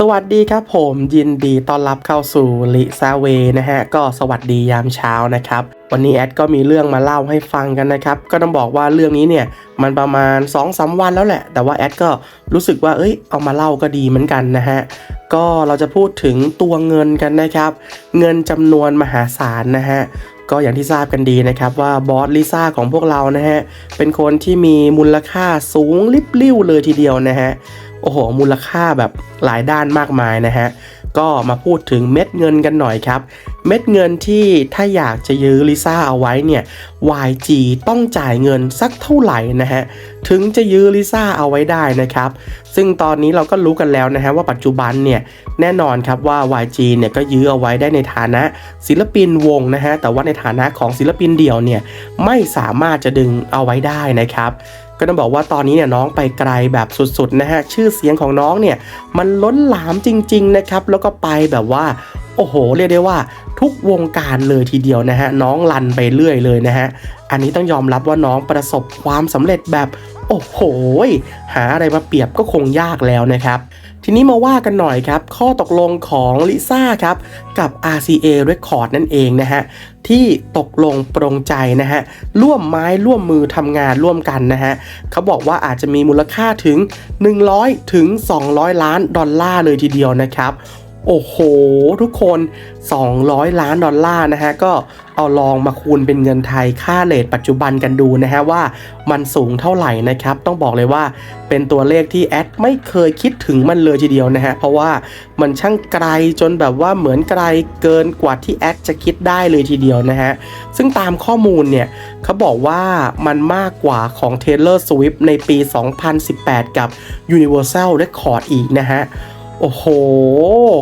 สวัสดีครับผมยินดีต้อนรับเข้าสู่ลิซาเวนะฮะ ก็สวัสดียามเช้านะครับ วันนี้แอดก็มีเรื่องมาเล่าให้ฟังกันนะครับ ก็ต้องบอกว่าเรื่องนี้เนี่ยมันประมาณ2อสวันแล้วแหละ แต่ว่าแอดก็รู้สึกว่าเอ้ยเอามาเล่าก็ดีเหมือนกันนะฮะ ก็เราจะพูดถึงตัวเงินกันนะครับ เงินจำนวนมหาศาลนะฮะก็อย่างที่ทราบกันดีนะครับว่าบอสลิซ่าของพวกเรานะฮะเป็นคนที่มีมูลค่าสูงลิบลิ่วเลยทีเดียวนะฮะ อ้โห มูลค่าแบบหลายด้านมากมายนะฮะ ก็มาพูดถึงเม็ดเงินกันหน่อยครับ เม็ดเงินที่ถ้าอยากจะยื้อลิซ่าเอาไว้เนี่ย YG ต้องจ่ายเงินสักเท่าไหร่นะฮะ ถึงจะยื้อลิซ่าเอาไว้ได้นะครับ ซึ่งตอนนี้เราก็รู้กันแล้วนะฮะว่าปัจจุบันเนี่ย แน่นอนครับว่า YG เนี่ยก็ยื้อเอาไว้ได้ในฐานะศิลปินวงนะฮะ แต่ว่าในฐานะของศิลปินเดี่ยวเนี่ย ไม่สามารถจะดึงเอาไว้ได้นะครับก็ต้องบอกว่าตอนนี้เนี่ยน้องไปไกลแบบสุดๆนะฮะชื่อเสียงของน้องเนี่ยมันล้นหลามจริง ๆนะครับ แล้วก็ไปแบบว่า โอ้โห เรียกได้ว่าทุกวงการเลยทีเดียวนะฮะ น้องลันไปเรื่อยเลยนะฮะ อันนี้ต้องยอมรับว่าน้องประสบความสำเร็จแบบโอ้โห หาอะไรมาเปรียบก็คงยากแล้วนะครับ ทีนี้มาว่ากันหน่อยครับ ข้อตกลงของลิซ่าครับ กับ RCA Record นั่นเองนะฮะ ที่ตกลงปรงใจนะฮะ ร่วมไม้ร่วมมือทำงานร่วมกันนะฮะ เขาบอกว่าอาจจะมีมูลค่าถึง 100 ถึง 200 ล้านดอลลาร์เลยทีเดียวนะครับ โอ้โห ทุกคน 200 ล้านดอลลาร์นะฮะ ก็เอาลองมาคูณเป็นเงินไทยค่าเลทปัจจุบันกันดูนะฮะว่ามันสูงเท่าไหร่นะครับ ต้องบอกเลยว่าเป็นตัวเลขที่แอดไม่เคยคิดถึงมันเลยทีเดียวนะฮะ เพราะว่ามันช่างไกลจนแบบว่าเหมือนไกลเกินกว่าที่แอดจะคิดได้เลยทีเดียวนะฮะ ซึ่งตามข้อมูลเนี่ยเขาบอกว่ามันมากกว่าของ Taylor Swift ในปี 2018 กับ Universal Record อีกนะฮะ โอ้โห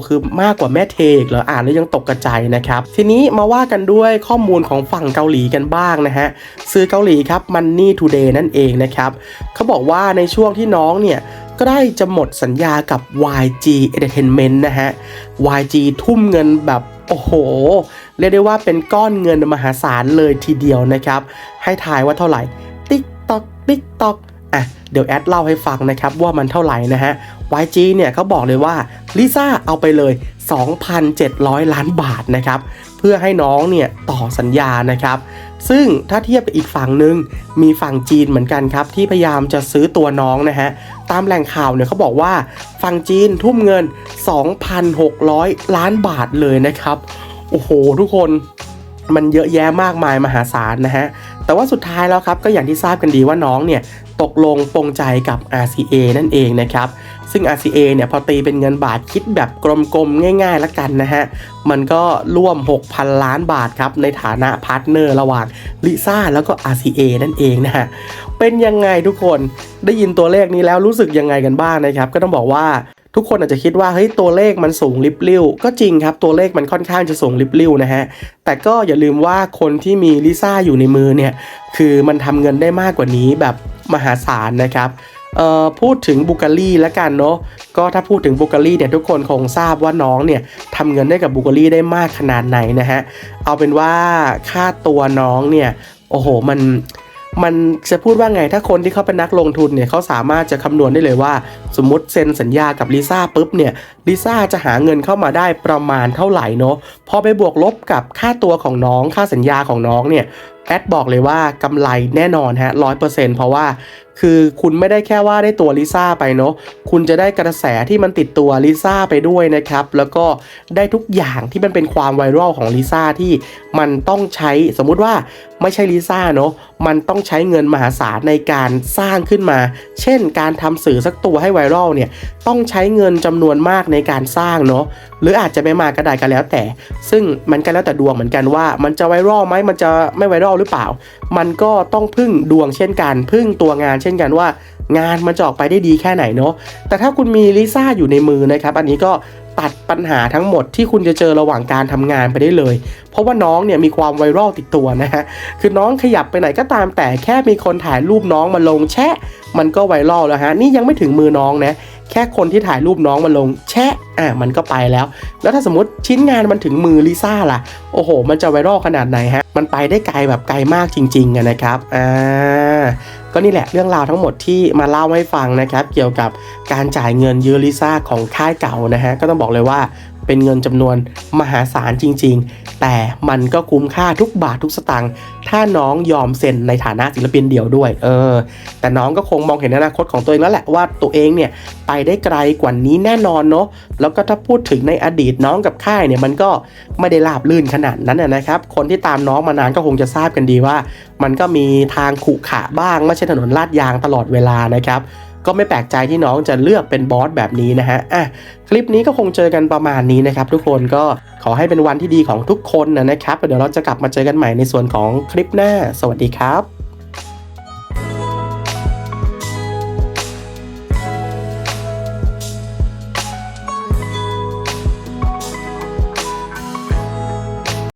คือมากกว่าแม่เทกเหรออ่านแล้วยังตกกระจายนะครับ ทีนี้มาว่ากันด้วยข้อมูลของฝั่งเกาหลีกันบ้างนะฮะซื้อเกาหลีครับ Money Today นั่นเองนะครับเขาบอกว่าในช่วงที่น้องเนี่ยใกล้จะหมดสัญญากับ YG Entertainment นะฮะ YG ทุ่มเงินแบบโอ้โห เรียกได้ว่าเป็นก้อนเงินมหาศาลเลยทีเดียวนะครับ ให้ทายว่าเท่าไหร่ ติ๊กตอกติ๊กตอกอะ เดี๋ยวแอดเล่าให้ฟังนะครับว่ามันเท่าไหร่นะฮะ YG เนี่ยเขาบอกเลยว่าลิซ่าเอาไปเลย 2,700 ล้านบาทนะครับ เพื่อให้น้องเนี่ยต่อสัญญานะครับ ซึ่งถ้าเทียบกับอีกฝั่งหนึ่งมีฝั่งจีนเหมือนกันครับ ที่พยายามจะซื้อตัวน้องนะฮะ ตามแหล่งข่าวเนี่ยเขาบอกว่าฝั่งจีนทุ่มเงิน 2,600 ล้านบาทเลยนะครับ โอ้โห ทุกคนมันเยอะแยะมากมายมหาศาลนะฮะ แต่ว่าสุดท้ายแล้วครับก็อย่างที่ทราบกันดีว่าน้องเนี่ยตกลงปรงใจกับ RCA นั่นเองนะครับ ซึ่ง RCA เนี่ยพอตีเป็นเงินบาทคิดแบบกลมๆ ง่ายๆละกันนะฮะ มันก็ร่วม 6,000 ล้านบาทครับ ในฐานะพาร์ทเนอร์ระหว่างลิซ่าแล้วก็ RCA นั่นเองนะฮะ เป็นยังไงทุกคนได้ยินตัวเลขนี้แล้วรู้สึกยังไงกันบ้างนะครับ ก็ต้องบอกว่าทุกคนอาจจะคิดว่าเฮ้ยตัวเลขมันสูงลิบลิ่วก็จริงครับ ตัวเลขมันค่อนข้างจะสูงลิบลิ่วนะฮะ แต่ก็อย่าลืมว่าคนที่มีลิซ่าอยู่ในมือเนี่ย คือมันทำเงินได้มากกว่านี้แบบมหาศาลนะครับ พูดถึงบุกาลี่แล้วกันเนาะก็ถ้าพูดถึงบุกาลี่เนี่ยทุกคนคงทราบว่าน้องเนี่ยทำเงินได้กับบุกาลี่ได้มากขนาดไหนนะฮะเอาเป็นว่าค่าตัวน้องเนี่ยโอ้โหมันมันจะพูดว่าไงถ้าคนที่เขาเป็นนักลงทุนเนี่ยเขาสามารถจะคำนวณได้เลยว่า สมมติเซ็นสัญญากับลิซ่าปุ๊บเนี่ยลิซ่าจะหาเงินเข้ามาได้ประมาณเท่าไหร่เนาะพอไปบวกลบกับค่าตัวของน้องค่าสัญญาของน้องเนี่ย แอดบอกเลยว่ากำไรแน่นอนฮะร้อยเปอร์เซ็นต์เพราะว่าคือคุณไม่ได้แค่ว่าได้ตัวลิซ่าไปเนาะคุณจะได้กระแสที่มันติดตัวลิซ่าไปด้วยนะครับ แล้วก็ได้ทุกอย่างที่มันเป็นความไวรัลของลิซ่าที่มันต้องใช้สมมุติว่าไม่ใช่ลิซ่าเนาะมันต้องใช้เงินมหาศาลในการสร้างขึ้นมา เช่น การทำสื่อสักตัวให้ไวรัลเนี่ยต้องใช้เงินจำนวนมากในการสร้างเนาะหรืออาจจะไม่มาก็ได้ก็แล้วแต่ ซึ่งมันก็แล้วแต่ดวงเหมือนกันว่า มันจะไวรัลไหมมันจะไม่ไวรัลหรือเปล่า มันก็ต้องพึ่งดวงเช่นกัน พึ่งตัวงานเช่นกันว่า งานมันจะออกไปได้ดีแค่ไหนเนาะแต่ถ้าคุณมีลิซ่าอยู่ในมือนะครับ อันนี้ก็ ตัดปัญหาทั้งหมดที่คุณจะเจอระหว่างการทำงานไปได้เลย เพราะว่าน้องเนี่ยมีความไวรัลติดตัวนะฮะ คือน้องขยับไปไหนก็ตามแต่แค่มีคนถ่ายรูปน้องมาลงแชะ มันก็ไวรัลแล้วฮะ นี่ยังไม่ถึงมือน้องนะ แค่คนที่ถ่ายรูปน้องมาลงแชะ อะมันก็ไปแล้ว แล้วถ้าสมมติชิ้นงานมันถึงมือลิซ่าล่ะ โอ้โห มันจะไวรัลขนาดไหนฮะ มันไปได้ไกลแบบไกลมากจริงๆนะครับ อ่า ก็นี่แหละเรื่องราวทั้งหมดที่มาเล่าให้ฟังนะครับ เกี่ยวกับการจ่ายเงินยือลิซ่าของค่ายเก่านะฮะก็ต้องบอกเลยว่า เป็นเงินจำนวนมหาศาลจริง ๆ แต่มันก็คุ้มค่าทุกบาททุกสตางค์ถ้าน้องยอมเซ็นในฐานะศิลปินเดี่ยวด้วย เออ แต่น้องก็คงมองเห็นอนาคตของตัวเองแล้วแหละว่าตัวเองเนี่ยไปได้ไกลกว่านี้แน่นอนเนาะแล้วก็ถ้าพูดถึงในอดีตน้องกับค่ายเนี่ยมันก็ไม่ได้ราบลื่นขนาดนั้นนะครับ คนที่ตามน้องมานานก็คงจะทราบกันดีว่า มันก็มีทางขรุขระบ้างไม่ใช่ถนนลาดยางตลอดเวลานะครับ ก็ไม่แปลกใจที่น้องจะเลือกเป็นบอสแบบนี้นะฮะอะคลิปนี้ก็คงเจอกันประมาณนี้นะครับทุกคนก็ขอให้เป็นวันที่ดีของทุกคนนะนะครับเดี๋ยวเราจะกลับมาเจอกันใหม่ในส่วนของคลิปหน้า สวัสดีครับ